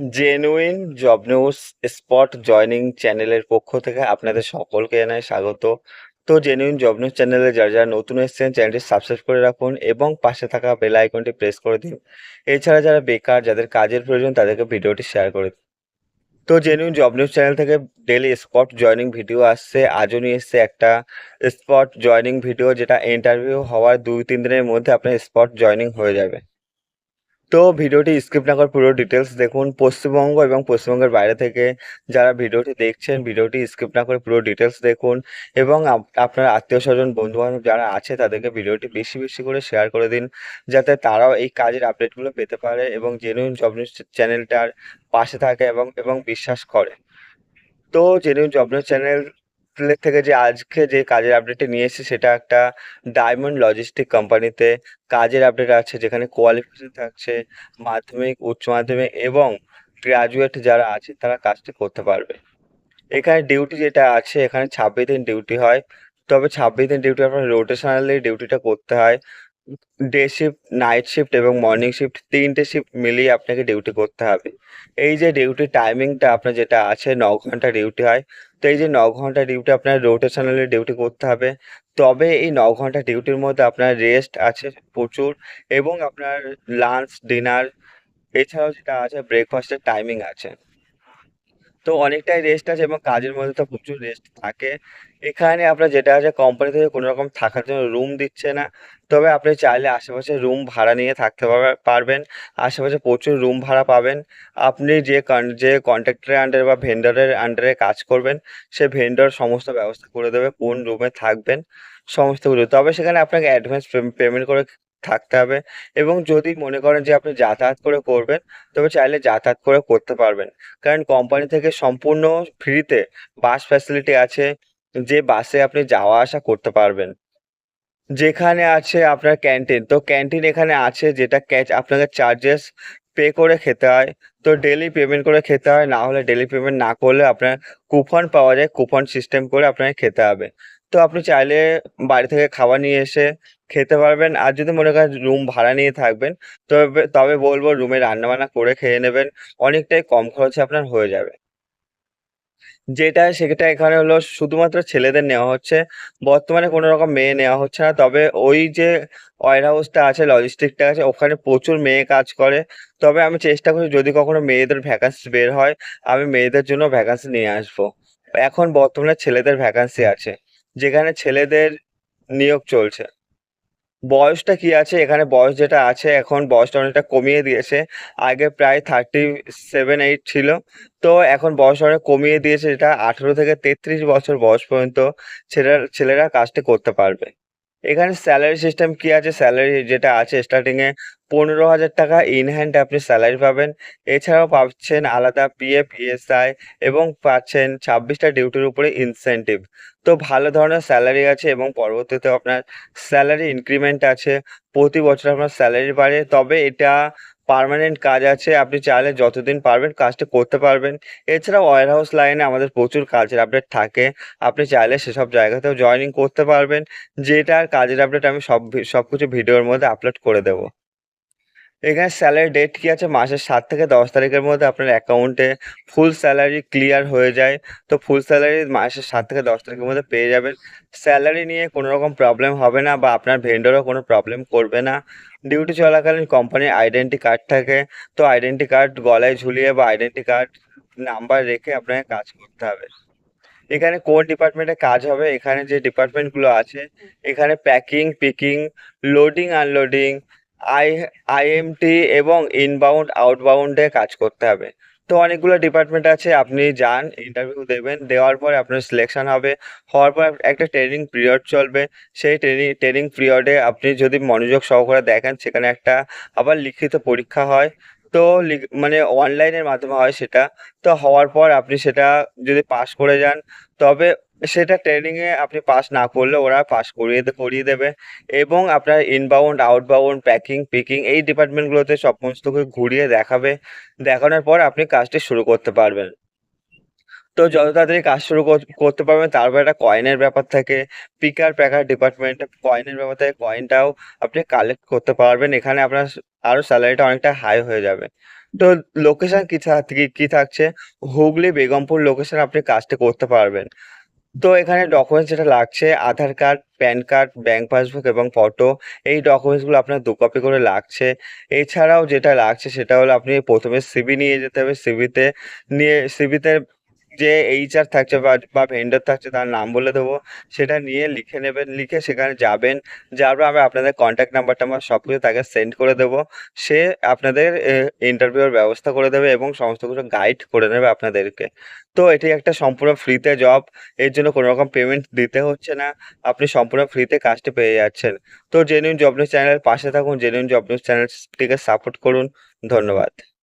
Genuine job news spot joining চ্যানেলের পক্ষ থেকে আপনাদের সকলকে জানাই স্বাগত। তো জেনুইন জব নিউজ চ্যানেলে যারা যারা নতুন এসেছেন চ্যানেলটি সাবস্ক্রাইব করে রাখুন এবং পাশে থাকা বেল আইকনটি প্রেস করে দিন। এছাড়া যারা বেকার, যাদের কাজের প্রয়োজন, তাদেরকে ভিডিওটি শেয়ার করে দিন। তো জেনুইন জব নিউজ চ্যানেল থেকে ডেলি স্পট জয়নিং ভিডিও আসছে। আজও নিয়ে এসছে একটা স্পট জয়নিং ভিডিও যেটা ইন্টারভিউ হওয়ার দুই তিন দিনের মধ্যে আপনার স্পট জয়নিং হয়ে যাবে। তো ভিডিওটি স্কিপ না করে পুরো ডিটেলস দেখুন। পশ্চিমবঙ্গ এবং পশ্চিমবঙ্গের বাইরে থেকে যারা ভিডিওটি দেখছেন, ভিডিওটি স্কিপ না করে পুরো ডিটেলস দেখুন এবং আপনার আত্মীয় স্বজন বন্ধু বান্ধব যারা আছে, তাদেরকে ভিডিওটি বেশি বেশি করে শেয়ার করে দিন, যাতে তারাও এই কাজের আপডেটগুলো পেতে পারে এবং জেনুইন জব নিউজ চ্যানেলটার পাশে থাকে এবং এবং বিশ্বাস করে। তো জেনুইন জব নিউজ চ্যানেল থেকে যে আজকে যে কাজের আপডেটটি নিয়ে এসেছি, সেটা একটা ডায়মন্ড লজিস্টিক কোম্পানিতে কাজের আপডেট আছে, যেখানে কোয়ালিফিকেশন থাকছে, মাধ্যমিক, উচ্চ মাধ্যমিক এবং গ্রাজুয়েট যারা আছে, তারা কাজটি করতে পারবে। এখানে ডিউটি যেটা আছে, এখানে ছাব্বিশ দিন ডিউটি হয়। তবে ছাব্বিশ দিন ডিউটি আপনার রোটেশনালি ডিউটিটা করতে হয়। ডে শিফট নাইট শিফট এবং মর্নিং শিফট তিনটে শিফট মিলিয়ে আপনাকে ডিউটি করতে হবে। এই যে ডিউটি টাইমিংটা আপনার যেটা আছে, ন ঘণ্টা ডিউটি হয়। তো এই যে ন ঘণ্টা ডিউটি আপনার রোটেশনালি ডিউটি করতে হবে। তবে এই ন ঘণ্টা ডিউটির মধ্যে আপনার রেস্ট আছে প্রচুর এবং আপনার লাঞ্চ ডিনার এছাড়াও যেটা আছে ব্রেকফাস্টের টাইমিং আছে। তো অনেকটাই রেস্ট আছে এবং কাজের মধ্যে তো প্রচুর রেস্ট থাকে। এখানে আপনার যেটা আছে কোম্পানি থেকে কোনো রকম থাকার জন্য রুম দিচ্ছে না। তবে আপনি চাইলে আশেপাশে রুম ভাড়া নিয়ে থাকতে পারবে- পারবেন। আশেপাশে প্রচুর রুম ভাড়া পাবেন। আপনি যে যে কন্ট্রাক্টরের আন্ডারে বা ভেন্ডরের আন্ডারে কাজ করবেন, সে ভেন্ডার সমস্ত ব্যবস্থা করে দেবে, কোন রুমে থাকবেন, সমস্ত কিছু। তবে সেখানে আপনাকে অ্যাডভান্স পেমেন্ট করে থাকতে হবে এবং যদি মনে করেন যে আপনি যাতায়াত করে করবেন, তবে চাইলে যাতায়াত করে করতে পারবেন। কারণ কোম্পানি থেকে সম্পূর্ণ ফ্রিতে বাস ফ্যাসিলিটি আছে যে বাসে আপনি যাওয়া আসা করতে পারবেন। যেখানে আছে আপনার ক্যান্টিন। তো ক্যান্টিন এখানে আছে যেটা ক্যাচ আপনাকে চার্জেস পে করে খেতে হয়। তো ডেলি পেমেন্ট করে খেতে হয়। না হলে ডেলি পেমেন্ট না করলে আপনার কুপন পাওয়া যায়। কুপন সিস্টেম করে আপনাকে খেতে হবে। তো আপনি চাইলে বাড়ি থেকে খাবার নিয়ে এসে খেতে পারবেন। আর যদি মনে করেন রুম ভাড়া নিয়ে থাকবেন, তবে তবে বলব রুমে রান্নাবান্না করে খেয়ে নেবেন। অনেকটাই কম খরচে আপনার হয়ে যাবে। যেটা সেটা এখানে হলো শুধুমাত্র ছেলেদের নেওয়া হচ্ছে। বর্তমানে কোনো রকম মেয়ে নেওয়া হচ্ছে না। তবে ওই যে ওয়ার হাউসটা আছে লজিস্টিকটা আছে, ওখানে প্রচুর মেয়ে কাজ করে। তবে আমি চেষ্টা করি যদি কখনো মেয়েদের ভ্যাকান্সি বের হয়, আমি মেয়েদের জন্য ভ্যাকান্সি নিয়ে আসব। এখন বর্তমানে ছেলেদের ভ্যাকান্সি আছে, যেখানে ছেলেদের নিয়োগ চলছে। বয়সটা কি আছে? এখানে বয়স যেটা আছে, এখন বয়সটা অনেকটা কমিয়ে দিয়েছে। আগে প্রায় থার্টি সেভেন এইট ছিল। তো এখন বয়স অনেক কমিয়ে দিয়েছে, যেটা আঠেরো থেকে তেত্রিশ বছর বয়স পর্যন্ত ছেলেরা ছেলেরা কাজটি করতে পারবে। এখানে স্যালারি সিস্টেম কি আছে? স্যালারি যেটা আছে স্টার্টিংয়ে পনেরো হাজার টাকা ইনহ্যান্ড আপনি স্যালারি পাবেন। এছাড়াও পাচ্ছেন আলাদা পিএফ ইএসআই এবং পাচ্ছেন ছাব্বিশটা ডিউটির উপরে ইনসেন্টিভ তো ভালো ধরনের স্যালারি আছে এবং পরবর্তীতে আপনার স্যালারি ইনক্রিমেন্ট আছে। প্রতি বছর আপনার স্যালারি বাড়ে। তবে এটা পার্মানেন্ট কাজ আছে, আপনি চাইলে যতদিন পারবেন কাজটা করতে পারবেন। এছাড়াও ওয়ার হাউস লাইনে আমাদের প্রচুর কাজের আপডেট থাকে। আপনি চাইলে সেসব জায়গাতেও জয়নিং করতে পারবেন। যেটার কাজের আপডেট আমি সব সব কিছু ভিডিওর মধ্যে আপলোড করে দেবো। এখানে স্যালারি ডেট কি আছে? মাসের সাত থেকে দশ তারিখের মধ্যে আপনার অ্যাকাউন্টে ফুল স্যালারি ক্লিয়ার হয়ে যায়। তো ফুল স্যালারি মাসের সাত থেকে দশ তারিখের মধ্যে পেয়ে যাবেন। স্যালারি নিয়ে কোনো রকম প্রবলেম হবে না বা আপনার ভেন্ডরও কোনো প্রবলেম করবে না। ডিউটি চলাকালীন কোম্পানির আইডেন্টি কার্ড থাকে। তো আইডেন্টি কার্ড গলায় ঝুলিয়ে বা আইডেন্টি কার্ড নাম্বার রেখে আপনাকে কাজ করতে হবে। এখানে কোন ডিপার্টমেন্টে কাজ হবে? এখানে যে ডিপার্টমেন্টগুলো আছে, এখানে packing picking loading unloading I IMT এবং ইনবাউন্ড আউটবাউন্ডে কাজ করতে হবে। তো অনেকগুলো ডিপার্টমেন্ট আছে, আপনি যান ইন্টারভিউ দেবেন, দেওয়ার পরে আপনার সিলেকশন হবে। হওয়ার পর একটা ট্রেনিং পিরিয়ড চলবে। সেই ট্রেনিং ট্রেনিং পিরিয়ডে আপনি যদি মনোযোগ সহকারে দেখেন, সেখানে একটা আবার লিখিত পরীক্ষা হয়। তো মানে অনলাইনের মাধ্যমে হয় সেটা। তো হওয়ার পর আপনি সেটা যদি পাস করে যান, তবে সেটা ট্রেনিংয়ে আপনি পাস না করলে ওরা পাস করিয়ে করিয়ে দেবে। এবং আপনার ইনবাউন্ড আউটবাউন্ড প্যাকিং পিকিং এই ডিপার্টমেন্টগুলোতে সমস্ত কিছু ঘুরিয়ে দেখাবে। দেখানোর পর আপনি কাজটি শুরু করতে পারবেন। তো যত তাড়াতাড়ি কাজ শুরু করতে পারবেন তারপর একটা কয়েনের ব্যাপার থাকে। পিকার প্যাকার ডিপার্টমেন্ট কয়েনের ব্যাপার থাকে। কয়েনটাও আপনি কালেক্ট করতে পারবেন। এখানে আপনার আরও স্যালারিটা অনেকটা হাই হয়ে যাবে। তো লোকেশন কি কি থাকছে? হুগলি, বেগমপুর লোকেশনে আপনি কাজটি করতে পারবেন। তো এখানে ডকুমেন্টস যেটা লাগছে Aadhaar card, PAN card, bank passbook এবং ফটো এই ডকুমেন্টসগুলো আপনার দু কপি করে লাগছে। এছাড়াও যেটা লাগছে সেটা হলো আপনি ১ম এ সিভি নিয়ে যেতে হবে। সিবিতে নিয়ে সিভিতে যে এইচআর থাকছে বা বা ভেন্ডর থাকছে তার নাম বলে দেবো। সেটা নিয়ে লিখে নেবেন। লিখে সেখানে যাবেন। পর আমি আপনাদের কন্ট্যাক্ট নাম্বারটা আমার সব কিছু তাকে সেন্ড করে দেবো। সে আপনাদের ইন্টারভিউর ব্যবস্থা করে দেবে এবং সমস্ত কিছু গাইড করে নেবে আপনাদেরকে। তো এটি একটা সম্পূর্ণ ফ্রিতে জব। এর জন্য কোনো রকম পেমেন্ট দিতে হচ্ছে না। আপনি সম্পূর্ণ ফ্রিতে কাজটি পেয়ে যাচ্ছেন। তো জেনুইন জব নিউজ চ্যানেলের পাশে থাকুন। জেনুইন জব নিউজ চ্যানেলটিকে সাপোর্ট করুন। ধন্যবাদ।